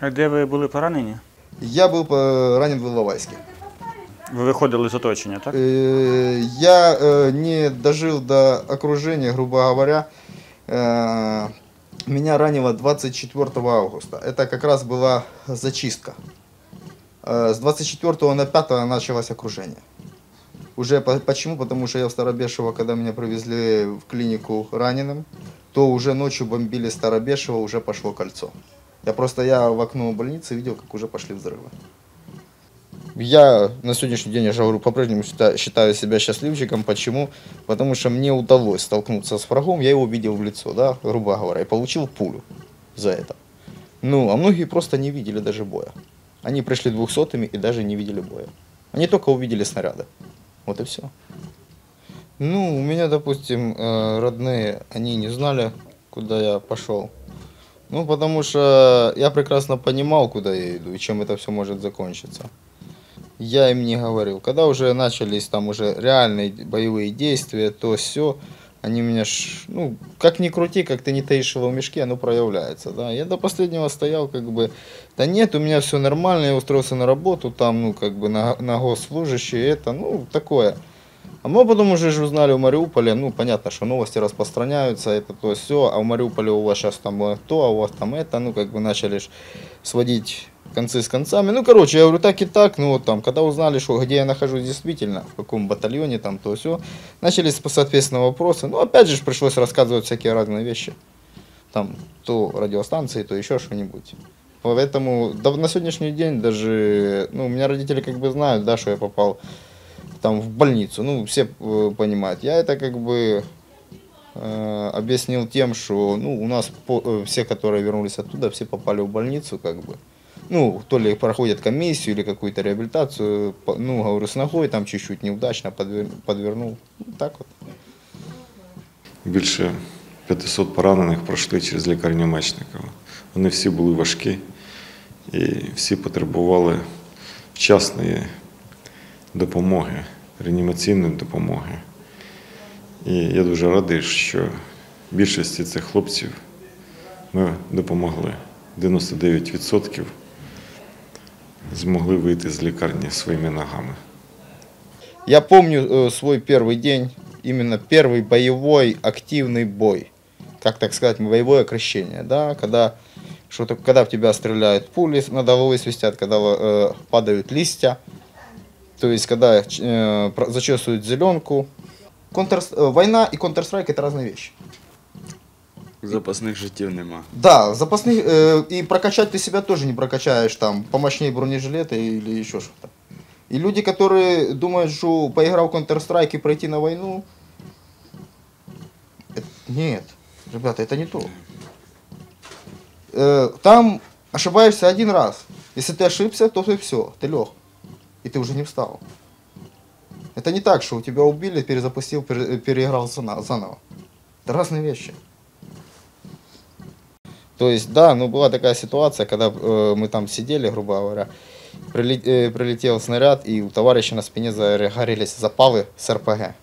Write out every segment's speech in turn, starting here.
А де ви були поранені? Я был ранен в Иловайске. Ви виходили з оточення, так? Я не дожил до окружения, грубо говоря. Меня ранило 24 августа. Это как раз была зачистка. Э, С 24 на 5 началось окружение. Уже по- почему? Потому что я в Старобешево, когда меня привезли в клинику раненым, то уже ночью бомбили Старобешево, уже пошло кольцо. Я просто я в окно больницы видел, как уже пошли взрывы. Я на сегодняшний день, я же говорю, по-прежнему считаю, себя счастливчиком. Почему? Потому что мне удалось столкнуться с врагом, я его видел в лицо, да, грубо говоря, и получил пулю за это. Ну, а многие просто не видели даже боя. Они пришли двухсотыми и даже не видели боя. Они только увидели снаряды. Вот и все. Ну, у меня, допустим, э, родные, они не знали, куда я пошел. Ну, потому что я прекрасно понимал, куда я иду и чем это все может закончиться. Я им не говорил. Когда уже начались там уже реальные боевые действия, то все, они меня, ж, ну, как ни крути, как ты не таишь его в мешке, оно проявляется, да. Я до последнего стоял, как бы, да нет, у меня все нормально, я устроился на работу, там, ну, как бы, на, на госслужащие, это, ну, такое. А мы потом уже же узнали в Мариуполе, ну, понятно, что новости распространяются, это то все, а в Мариуполе у вас сейчас там то, а у вас там это, ну, как бы начали сводить концы с концами. Ну, короче, я говорю, так и так, ну, вот там, когда узнали, что где я нахожусь действительно, в каком батальоне, там, то все, начались, соответственно, вопросы. Ну, опять же, пришлось рассказывать всякие разные вещи. Там, то радиостанции, то еще что-нибудь. Поэтому да, на сегодняшний день даже, ну, у меня родители как бы знают, да, что я попал там в больницу, ну, все э, понимают. Я это как бы э, объяснил тем, что, ну, у нас по- э, все, которые вернулись оттуда, все попали в больницу, как бы. Ну, то ли проходят комиссию или какую-то реабилитацию, по- ну, говорю, с ногой там чуть-чуть неудачно подвер- подвернул. Ну, так вот. Більше 500 поранених пройшли через лікарню Мечникова. Вони всі були важкі і всі потребували вчасної допомоги, реанімаційної допомоги. І я дуже радий, що більшості цих хлопців ми допомогли. 99% змогли вийти з лікарні своїми ногами. Я помню э, свой первый день, именно первый боевой активный бой, как так сказать, боевое окрещение, да, когда что-то, когда в тебя стреляют пули, над головой свистят, когда э, падают листья, То есть когда э, зачесывают зеленку. Контр, э, война и Counter-Strike это разные вещи. Запасних життів нема. Да, запасных, э, и прокачать ты себя тоже не прокачаешь там помощнее бронежилета или еще что-то. И люди, которые думают, что поиграл в Counter-Strike и пройти на войну, э, нет, ребята, это не то. Э, там ошибаешься один раз. Если ты ошибся, то ты все, ты лег. И ты уже не встал. Это не так, что у тебя убили, перезапустил, пере- переиграл заново. Это разные вещи. То есть, да, ну была такая ситуация, когда э, мы там сидели, грубо говоря, приле- э, прилетел снаряд, и у товарища на спине загорелись запалы с РПГ.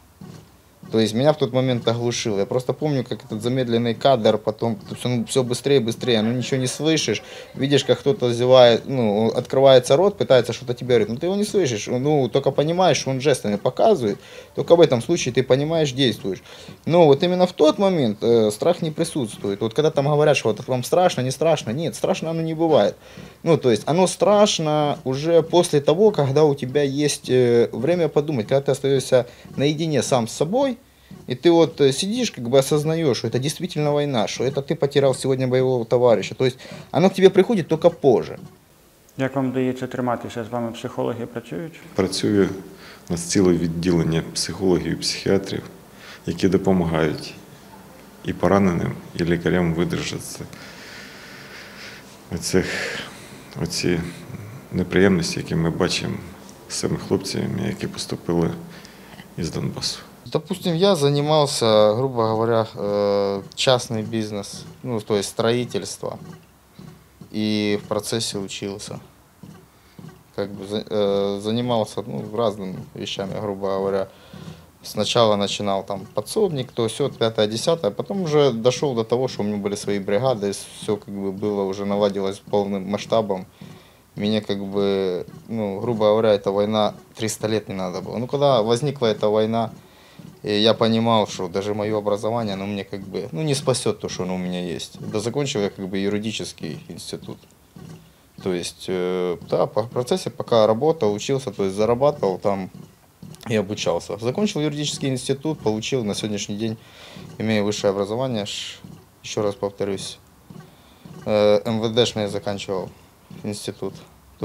То есть меня в тот момент оглушило. Я просто помню, как этот замедленный кадр, потом все, ну, все быстрее, быстрее, ну ничего не слышишь. Видишь, как кто-то зевает, ну, открывается рот, пытается что-то тебе говорить, но ты его не слышишь. Ну, только понимаешь, он жестами показывает. Только в этом случае ты понимаешь, действуешь. Но вот именно в тот момент э, страх не присутствует. Вот когда там говорят, что вот вам страшно, не страшно, нет, страшно оно не бывает. Ну, то есть оно страшно уже после того, когда у тебя есть э, время подумать, когда ты остаешься наедине сам с собой, и ты вот э, сидишь, как бы осознаешь, что это действительно война, что это ты потерял сегодня боевого товарища. То есть оно к тебе приходит только позже. Як вам вдається триматися? З вами психологи працюють? Працює у нас ціле відділення психологів і психіатрів, які допомагають і пораненим, і лікарям видержатися оцих, оці неприємності, які ми бачимо з цими хлопцями, які поступили із Донбасу. Допустим, я занимался, грубо говоря, э, частный бизнес, ну, то есть строительство, и в процессе учился. Как бы э, занимался ну, разными вещами, грубо говоря. Сначала начинал там подсобник, то все, пятое, десятое, потом уже дошел до того, что у меня были свои бригады, все как бы было уже наладилось полным масштабом. Мне как бы, ну, грубо говоря, эта война 300 лет не надо было. Ну, когда возникла эта война, и я понимал, что даже мое образование, оно мне как бы, ну, не спасет то, что оно у меня есть. Да закончил я как бы юридический институт. То есть, э, да, по процессе пока работал, учился, то есть зарабатывал там и обучался. Закончил юридический институт, получил на сегодняшний день, имея высшее образование, еще раз повторюсь, э, МВДшный я заканчивал институт,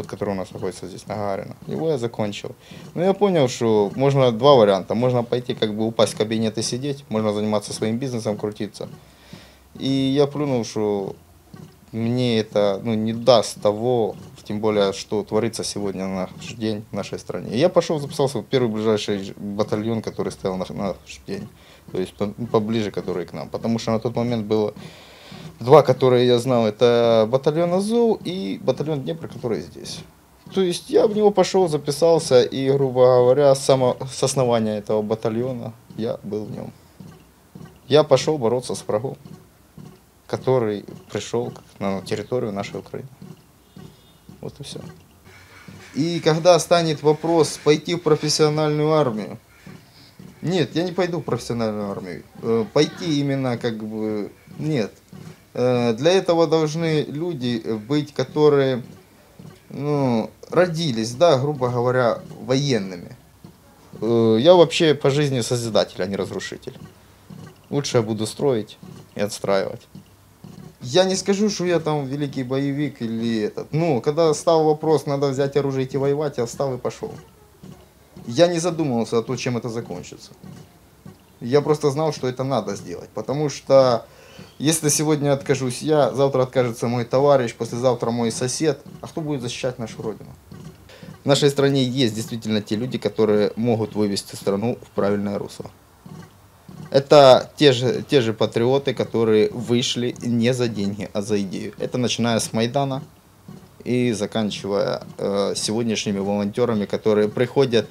тот, который у нас находится здесь, на Гагарина. Его я закончил. Но я понял, что можно два варианта. Можно пойти как бы упасть в кабинет и сидеть, можно заниматься своим бизнесом, крутиться. И я плюнул, что мне это ну, не даст того, тем более, что творится сегодня на наш день в нашей стране. И я пошел, записался в первый ближайший батальон, который стоял на наш день, то есть по- поближе, который к нам. Потому что на тот момент было два, которые я знал, это батальон Азов и батальон Днепр, который здесь. То есть я в него пошел, записался, и, грубо говоря, само, с основания этого батальона я был в нем. Я пошел бороться с врагом который пришел на территорию нашей Украины. Вот и все. И когда станет вопрос пойти в профессиональную армию, нет, я не пойду в профессиональную армию. Э, Пойти именно как бы нет. Э, Для этого должны люди быть, которые ну, родились, да, грубо говоря, военными. Э, Я вообще по жизни созидатель, а не разрушитель. Лучше я буду строить и отстраивать. Я не скажу, что я там великий боевик или этот. Ну, когда стал вопрос, надо взять оружие и идти воевать, я встал и пошел. Я не задумывался о том, чем это закончится. Я просто знал, что это надо сделать. Потому что если сегодня откажусь я, завтра откажется мой товарищ, послезавтра мой сосед. А кто будет защищать нашу родину? В нашей стране есть действительно те люди, которые могут вывести страну в правильное русло. Это те же, те же патриоты, которые вышли не за деньги, а за идею. Это начиная с Майдана и заканчивая э, сегодняшними волонтерами, которые приходят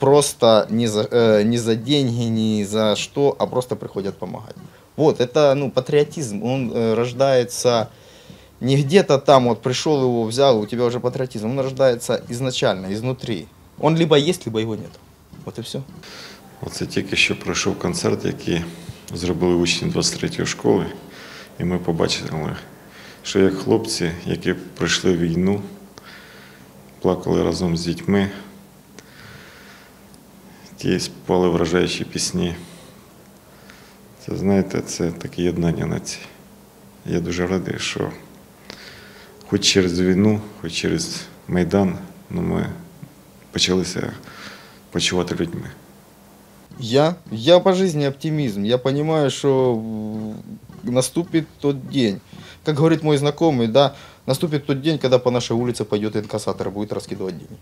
просто не за, э, не за деньги, не за что, а просто приходят помогать. Вот, это ну, патриотизм, он э, рождается не где-то там, вот пришел его, взял, у тебя уже патриотизм, он рождается изначально, изнутри. Он либо есть, либо его нет. Вот и все. Оце тільки що пройшов концерт, який зробили учні 23-ї школи, і ми побачили, що як хлопці, які пройшли війну, плакали разом з дітьми, ті співали вражаючі пісні. Це, знаєте, це таке єднання нації. Я дуже радий, що хоч через війну, хоч через Майдан, ну, ми почалися почувати людьми. Я? Я по жизни оптимизм. Я понимаю, что м, наступит тот день. Как говорит мой знакомый, да, наступит тот день, когда по нашей улице пойдет инкассатор и будет раскидывать деньги.